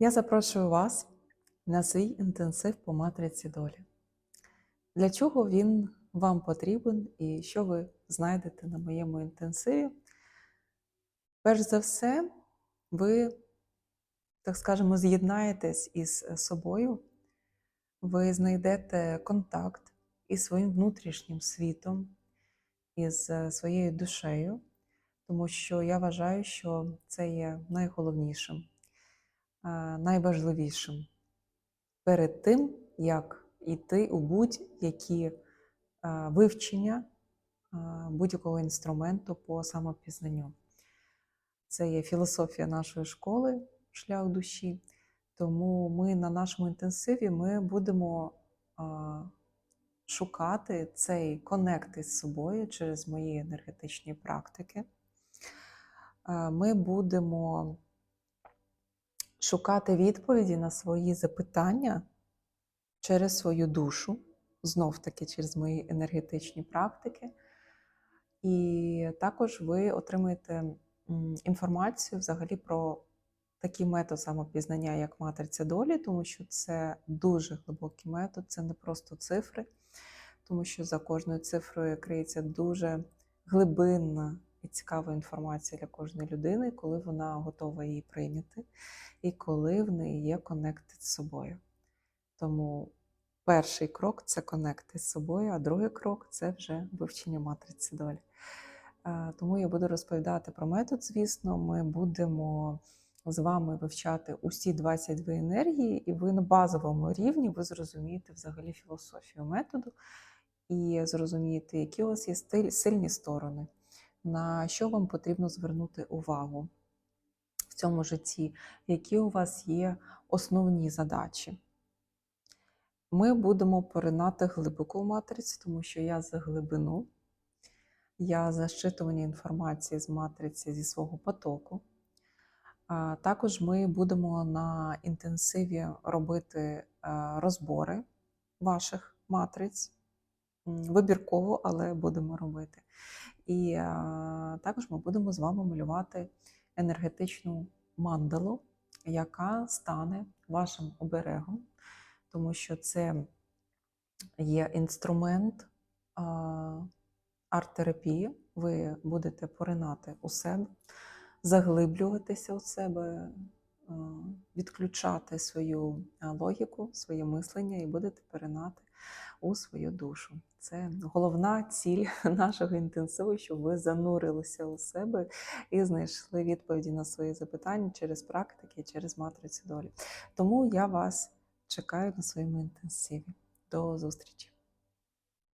Я запрошую вас на свій інтенсив по матриці долі. Для чого він вам потрібен і що ви знайдете на моєму інтенсиві? Перш за все, ви, так скажемо, з'єднаєтесь із собою, ви знайдете контакт із своїм внутрішнім світом, із своєю душею, тому що я вважаю, що це є найголовнішим, найважливішим перед тим, як йти у будь-які е, вивчення е, будь-якого інструменту по самопізнанню. Це є філософія нашої школи, шлях душі. Тому ми на нашому інтенсиві ми будемо шукати цей конект із собою через мої енергетичні практики. Ми будемо шукати відповіді на свої запитання через свою душу, знов-таки через мої енергетичні практики. І також ви отримаєте інформацію взагалі про такий метод самопізнання, як матриця долі, тому що це дуже глибокий метод, це не просто цифри, тому що за кожною цифрою криється дуже глибинна і цікава інформація для кожної людини, коли вона готова її прийняти, і коли в неї є конекти з собою. Тому перший крок це конекти з собою, а другий крок це вже вивчення матриці долі. Тому я буду розповідати про метод, звісно, ми будемо з вами вивчати усі 22 енергії, і ви на базовому рівні ви зрозумієте взагалі філософію методу і зрозумієте, які у вас є сильні сторони, на що вам потрібно звернути увагу в цьому житті, які у вас є основні задачі. Ми будемо поринати глибоко в матрицю, тому що я за глибину, я за щитування інформації з матриці зі свого потоку. Також ми будемо на інтенсиві робити е, розбори ваших матриць. Вибірково, але будемо робити. І е, також ми будемо з вами малювати енергетичну мандалу, яка стане вашим оберегом, тому що це є інструмент а, арт-терапії. Ви будете поринати у себе, заглиблюватися у себе, а, відключати свою логіку, своє мислення і будете поринати у свою душу. Це головна ціль нашого інтенсиву, щоб ви занурилися у себе і знайшли відповіді на свої запитання через практики, через матрицю долі. Тому я вас чекаю на своєму інтенсиві. До зустрічі!